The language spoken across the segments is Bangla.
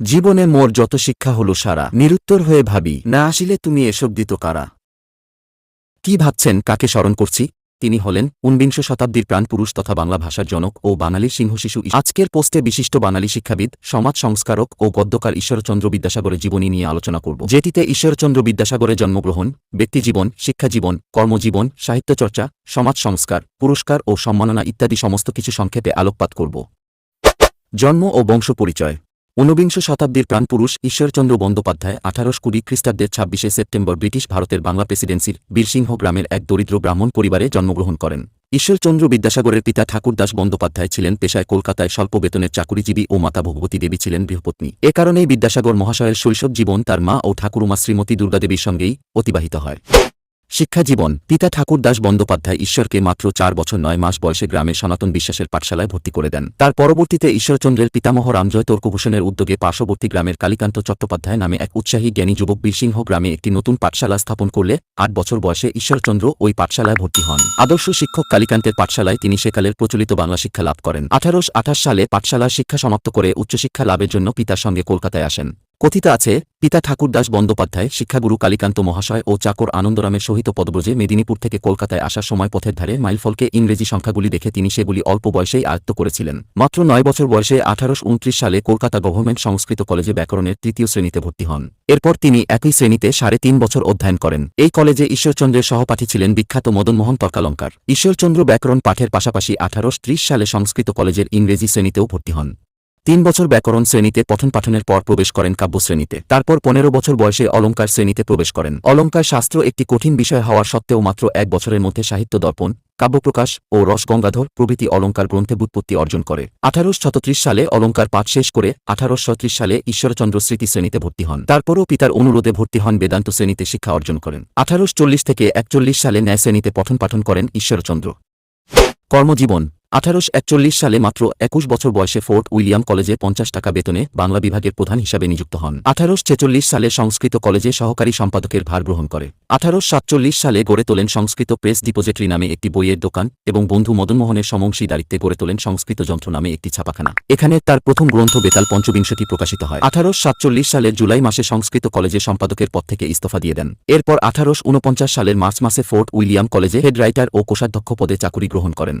জীবনে মোর যত শিক্ষা হল সারা। নিরুত্তর হয়ে ভাবি, না আসিলে তুমি এসব দিত কারা? কি ভাবছেন, কাকে স্মরণ করছি? তিনি হলেন ঊনবিংশ শতাব্দীর প্রাণপুরুষ তথা বাংলা ভাষার জনক ও বাঙালির সিংহশিশু আজকের পোস্টে বিশিষ্ট বাঙালি শিক্ষাবিদ, সমাজ সংস্কারক ও গদ্যকার ঈশ্বরচন্দ্র বিদ্যাসাগরের জীবনী নিয়ে আলোচনা করব। যেটিতে ঈশ্বরচন্দ্র বিদ্যাসাগরের জন্মগ্রহণ, ব্যক্তিজীবন, শিক্ষাজীবন, কর্মজীবন, সাহিত্যচর্চা, সমাজ সংস্কার, পুরস্কার ও সম্মাননা ইত্যাদি সমস্ত কিছু সংক্ষেপে আলোকপাত করব। জন্ম ও বংশ পরিচয়। ঊনবিংশ শতাব্দীর প্রাণপুরুষ ঈশ্বরচন্দ্র বন্দ্যোপাধ্যায় আঠারোশ কুড়ি খ্রিস্টাব্দের ছাব্বিশে সেপ্টেম্বর ব্রিটিশ ভারতের বাংলা প্রেসিডেন্সির বীরসিংহ গ্রামের এক দরিদ্র ব্রাহ্মণ পরিবারে জন্মগ্রহণ করেন। ঈশ্বরচন্দ্র বিদ্যাসাগরের পিতা ঠাকুরদাস বন্দ্যোপাধ্যায় ছিলেন পেশায় কলকাতায় স্বল্প বেতনের চাকুরিজীবী ও মাতা ভগবতী দেবী ছিলেন গৃহপত্নী। এ কারণেই বিদ্যাসাগর মহাশয়ের শৈশব জীবন তার মা ও ঠাকুরমা শ্রীমতী দুর্গাদেবীর সঙ্গেই অতিবাহিত হয়। শিক্ষাজীবন পিতা ঠাকুরদাস বন্দ্যোপাধ্যায় ঈশ্বরকে মাত্র চার বছর নয় মাস বয়সে গ্রামে সনাতন বিশ্বাসের পাঠশালায় ভর্তি করে দেন। তার পরবর্তীতে ঈশ্বরচন্দ্রের পিতামহ রামজয় তর্কভূষণের উদ্যোগে পার্শ্ববর্তী গ্রামের কালীকান্ত চট্টোপাধ্যায় নামে এক উৎসাহী জ্ঞানী যুবক বীরসিংহ গ্রামে একটি নতুন পাঠশালা স্থাপন করলে আট বছর বয়সে ঈশ্বরচন্দ্র ওই পাঠশালায় ভর্তি হন। আদর্শ শিক্ষক কালীকান্তের পাঠশালায় তিনি সেকালের প্রচলিত বাংলা শিক্ষা লাভ করেন। আঠারোশ আঠাশ সালে পাঠশালার শিক্ষা সমাপ্ত করে উচ্চশিক্ষা লাভের জন্য পিতার সঙ্গে কলকাতায় আসেন। কথিত আছে, পিতা ঠাকুরদাস বন্দ্যোপাধ্যায়, শিক্ষাগুরু কালীকান্ত মহাশয় ও চাকর আনন্দরামের সহিত পদব্রজে মেদিনীপুর থেকে কলকাতায় আসার সময় পথের ধারে মাইলফলকে ইংরেজি সংখ্যাগুলি দেখে তিনি সেগুলি অল্প বয়সেই আয়ত্ত করেছিলেন। মাত্র নয় বছর বয়সে আঠারোশ ঊনত্রিশ সালে কলকাতা গভর্নমেন্ট সংস্কৃত কলেজে ব্যাকরণের তৃতীয় শ্রেণীতে ভর্তি হন। এরপর তিনি একই শ্রেণীতে সাড়ে তিন বছর অধ্যয়ন করেন। এই কলেজে ঈশ্বরচন্দ্রের সহপাঠী ছিলেন বিখ্যাত মদনমোহন তর্কালঙ্কার। ঈশ্বরচন্দ্র ব্যাকরণ পাঠের পাশাপাশি আঠারোশ সালে সংস্কৃত কলেজের ইংরেজি শ্রেণীতেও ভর্তি হন। তিন বছর ব্যাকরণ শ্রেণীতে পঠন পাঠনের পর প্রবেশ করেন কাব্য শ্রেণীতে। তারপর পনেরো বছর বয়সে অলঙ্কার শ্রেণীতে প্রবেশ করেন। অলঙ্কার শাস্ত্র একটি কঠিন বিষয় হওয়ার সত্ত্বেও মাত্র এক বছরের মধ্যে সাহিত্য দর্পণ, কাব্যপ্রকাশ ও রসগঙ্গাধর প্রভৃতি অলঙ্কার গ্রন্থে বুৎপত্তি অর্জন করে। আঠারোশ ছত্রিশ সালে অলঙ্কার পাঠ শেষ করে আঠারোশ ছত্রিশ সালে ঈশ্বরচন্দ্র স্মৃতি শ্রেণীতে ভর্তি হন। তারপরও পিতার অনুরোধে ভর্তি হন বেদান্ত শ্রেণীতে শিক্ষা অর্জন করেন। আঠারোশ চল্লিশ থেকে একচল্লিশ সালে ন্যায় শ্রেণীতে পঠন পাঠন করেন ঈশ্বরচন্দ্র। কর্মজীবন আঠারোশ একচল্লিশ সালে মাত্র একুশ বছর বয়সে ফোর্ট উইলিয়াম কলেজে পঞ্চাশ টাকা বেতনে বাংলা বিভাগের প্রধান হিসাবে নিযুক্ত হন। আঠারোশ ছেচল্লিশ সালে সংস্কৃত কলেজে সহকারী সম্পাদকের ভার গ্রহণ করে। আঠারোশ সাতচল্লিশ সালে গড়ে তোলেন সংস্কৃত প্রেস ডিপোজিটরি নামে একটি বইয়ের দোকান এবং বন্ধু মদনমোহনের সমংশীদারিত্বে গড়ে তোলেন সংস্কৃত যন্ত্র নামে একটি ছাপাখানা। এখানে তার প্রথম গ্রন্থ বেতাল পঞ্চবিংশতি প্রকাশিত হয়। আঠারোশ সাতচল্লিশ সালে জুলাই মাসে সংস্কৃত কলেজে সম্পাদকের পদ থেকে ইস্তফা দিয়ে দেন। এরপর আঠারোশ উনপঞ্চাশ সালের মার্চ মাসে ফোর্ট উইলিয়াম কলেজে হেড রাইটার ও কোষাধ্যক্ষ পদে চাকুরি গ্রহণ করেন।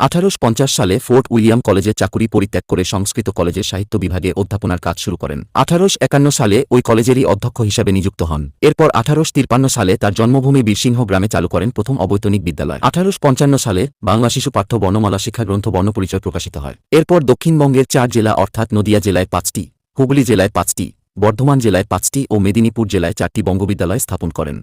আঠারোশ পঞ্চাশ সালে ফোর্ট উইলিয়াম কলেজে চাকুরি পরিত্যাগ করে সংস্কৃত কলেজের সাহিত্য বিভাগে অধ্যাপনার কাজ শুরু করেন। আঠারোশ একান্ন সালে ওই কলেজেরই অধ্যক্ষ হিসাবে নিযুক্ত হন। এরপর আঠারোশ তিরপান্ন সালে তার জন্মভূমি বীরসিংহ গ্রামে চালু করেন প্রথম অবৈতনিক বিদ্যালয়। আঠারোশ পঞ্চান্ন সালে বাংলা শিশু পাঠ্য বর্ণমালা শিক্ষা গ্রন্থ বর্ণপরিচয় প্রকাশিত হয়। এরপর দক্ষিণবঙ্গের চার জেলা অর্থাৎ নদিয়া জেলায় পাঁচটি, হুগলি জেলায় পাঁচটি, বর্ধমান জেলায় পাঁচটি ও মেদিনীপুর জেলায় চারটি বঙ্গবিদ্যালয় স্থাপন করেন।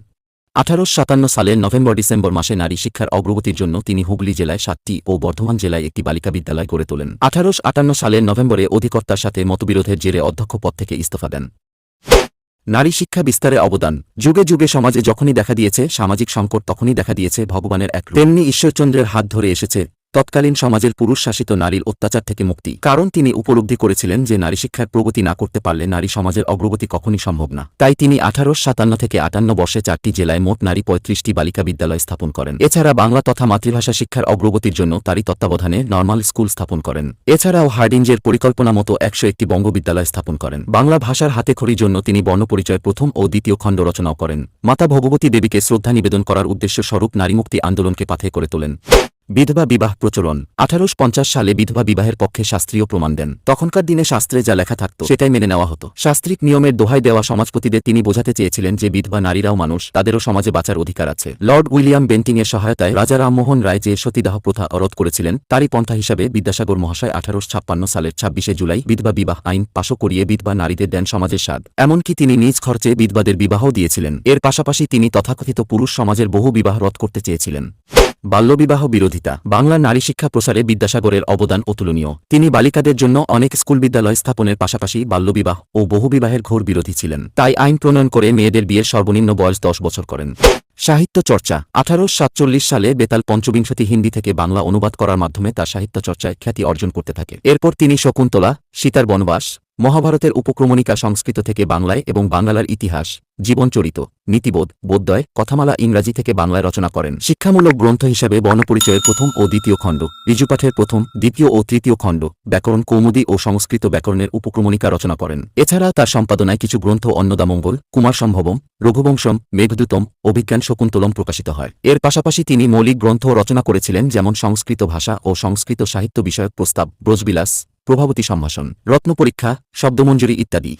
আঠারোশ সাতান্ন সালের নভেম্বর ডিসেম্বর মাসে নারী শিক্ষার অগ্রগতির জন্য তিনি হুগলি জেলায় সাতটি ও বর্ধমান জেলায় একটি বালিকা বিদ্যালয় গড়ে তোলেন। আঠারোশ আটান্ন সালের নভেম্বরে অধিকর্তার সাথে মতবিরোধের জেরে অধ্যক্ষ পদ থেকে ইস্তফা দেন। নারী শিক্ষা বিস্তারে অবদান। যুগে যুগে সমাজে যখনই দেখা দিয়েছে সামাজিক সংকট, তখনই দেখা দিয়েছে ভগবানের এক। তেমনি ঈশ্বরচন্দ্রের হাত ধরে এসেছে তৎকালীন সমাজের পুরুষ শাসিত নারীর অত্যাচার থেকে মুক্তি। কারণ তিনি উপলব্ধি করেছিলেন যে নারী শিক্ষার প্রগতি না করতে পারলে নারী সমাজের অগ্রগতি কখনই সম্ভব না। তাই তিনি আঠারোশ সাতান্ন থেকে আটান্ন বর্ষে চারটি জেলায় মোট নারী পঁয়ত্রিশটি বালিকা বিদ্যালয় স্থাপন করেন। এছাড়া বাংলা তথা মাতৃভাষা শিক্ষার অগ্রগতির জন্য তারই তত্ত্বাবধানে নর্মাল স্কুল স্থাপন করেন। এছাড়াও হার্ডিঞ্জের পরিকল্পনা মতো একশো একটি বঙ্গবিদ্যালয় স্থাপন করেন। বাংলা ভাষার হাতেখড়ির জন্য তিনি বর্ণপরিচয় প্রথম ও দ্বিতীয় খণ্ড রচনাও করেন। মাতা ভগবতী দেবীকে শ্রদ্ধা নিবেদন করার উদ্দেশ্য স্বরূপ নারীমুক্তি আন্দোলনকে পাথে করে তোলেন। বিধবা বিবাহ প্রচলন। আঠারোশ পঞ্চাশ সালে বিধবা বিবাহের পক্ষে শাস্ত্রীয় প্রমাণ দেন। তখনকার দিনে শাস্ত্রে যা লেখা থাকত, সেটাই মেনে নেওয়া হতো। শাস্ত্রিক নিয়মের দোহাই দেওয়া সমাজপতিদের তিনি বোঝাতে চেয়েছিলেন যে বিধবা নারীরাও মানুষ, তাদেরও সমাজে বাঁচার অধিকার আছে। লর্ড উইলিয়াম বেন্টিংয়ের সহায়তায় রাজা রামমোহন রায় যে সতীদাহ প্রথা রোধ করেছিলেন, তারই পন্থা হিসাবে বিদ্যাসাগর মহাশয় আঠারোশ ছাপ্পান্ন সালের ছাব্বিশে জুলাই বিধবা বিবাহ আইন পাশও করিয়ে বিধবা নারীদের দেন সমাজের স্বাদ। এমনকি তিনি নিজ খরচে বিধবাদের বিবাহ দিয়েছিলেন। এর পাশাপাশি তিনি তথাকথিত পুরুষ সমাজের বহু বিবাহ রদ করতে চেয়েছিলেন। বাল্যবিবাহ বিরোধিতা বাংলা নারী শিক্ষা প্রসারে বিদ্যাসাগরের অবদান অতুলনীয়। তিনি বালিকাদের জন্য অনেক স্কুল বিদ্যালয় স্থাপনের পাশাপাশি বাল্যবিবাহ ও বহুবিবাহের ঘোর বিরোধী ছিলেন। তাই আইন প্রণয়ন করে মেয়েদের বিয়ের সর্বনিম্ন বয়স দশ বছর করেন। সাহিত্য চর্চা। আঠারো সাতচল্লিশ সালে বেতাল পঞ্চবিংশতি হিন্দি থেকে বাংলা অনুবাদ করার মাধ্যমে তার সাহিত্য চর্চায় খ্যাতি অর্জন করতে থাকে। এরপর তিনি শকুন্তলা, সীতার বনবাস মহাভারতের উপক্রমণিকা সংস্কৃত থেকে বাংলায় এবং বাংলার ইতিহাস, জীবনচরিত, নীতিবোধ বোধদয় কথামালা ইংরাজি থেকে বাংলায় রচনা করেন। শিক্ষামূলক গ্রন্থ হিসেবে বর্ণপরিচয়ের প্রথম ও দ্বিতীয় খণ্ড, ঋজুপাঠের প্রথম, দ্বিতীয় ও তৃতীয় খণ্ড, ব্যাকরণ কৌমুদী ও সংস্কৃত ব্যাকরণের উপক্রমণিকা রচনা করেন। এছাড়া তার সম্পাদনায় কিছু গ্রন্থ অন্নদামঙ্গল কুমার সম্ভবম রঘুবংশম, মেঘদূতম অভিজ্ঞান শকুন্তলম প্রকাশিত হয়। এর পাশাপাশি তিনি মৌলিক গ্রন্থ রচনা করেছিলেন, যেমন সংস্কৃত ভাষা ও সংস্কৃত সাহিত্য বিষয়ক প্রস্তাব, ব্রজবিলাস প্রভাবতী সম্ভাষণ, রত্ন পরীক্ষা, শব্দমঞ্জুরি ইত্যাদি।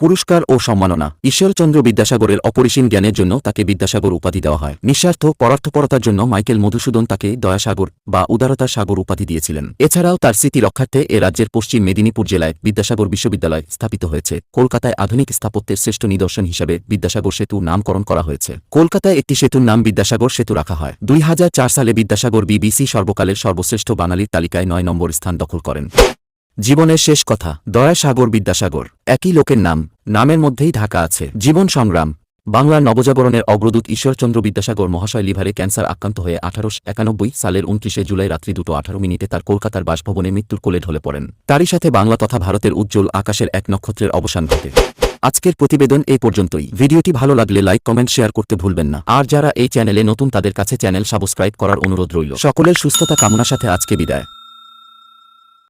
পুরস্কার ও সম্মাননা, ঈশ্বরচন্দ্র বিদ্যাসাগরের অপরিসীম জ্ঞানের জন্য তাকে বিদ্যাসাগর উপাধি দেওয়া হয়। নিঃস্বার্থ, পরার্থপরতার জন্য মাইকেল মধুসূদন তাকে দয়াসাগর বা উদারতা সাগর উপাধি দিয়েছিলেন। এছাড়াও তার স্মৃতি রক্ষার্থে এ রাজ্যের পশ্চিম মেদিনীপুর জেলায় বিদ্যাসাগর বিশ্ববিদ্যালয় স্থাপিত হয়েছে। কলকাতায় আধুনিক স্থাপত্যের শ্রেষ্ঠ নিদর্শন হিসেবে বিদ্যাসাগর সেতু নামকরণ করা হয়েছে। কলকাতায় একটি সেতুর নাম বিদ্যাসাগর সেতু রাখা হয়। দুই হাজার চার সালে বিদ্যাসাগর বিবিসি সর্বকালের সর্বশ্রেষ্ঠ বাঙালির তালিকায় নয় নম্বর স্থান দখল করেন। জীবনের শেষ কথা দয়াসাগর বিদ্যাসাগর, একই লোকের নাম, নামের মধ্যেই ঢাকা আছে। জীবন সংগ্রাম, বাংলার নবজাগরণের অগ্রদূত ঈশ্বরচন্দ্র বিদ্যাসাগর মহাশয় লিভারে ক্যান্সার আক্রান্ত হয়ে আঠারোশো একানব্বই সালের উনত্রিশে জুলাই রাত্রি দুটো আঠারো মিনিটে তার কলকাতার বাসভবনে মৃত্যুর কোলে ঢলে পড়েন। তারই সাথে বাংলা তথা ভারতের উজ্জ্বল আকাশের এক নক্ষত্রের অবসান ঘটে। আজকের প্রতিবেদন এই পর্যন্তই। ভিডিওটি ভালো লাগলে লাইক, কমেন্ট, শেয়ার করতে ভুলবেন না। আর যারা এই চ্যানেলে নতুন তাদের কাছে চ্যানেল সাবস্ক্রাইব করার অনুরোধ রইল। সকলের সুস্থতা কামনার সাথে আজকে বিদায়।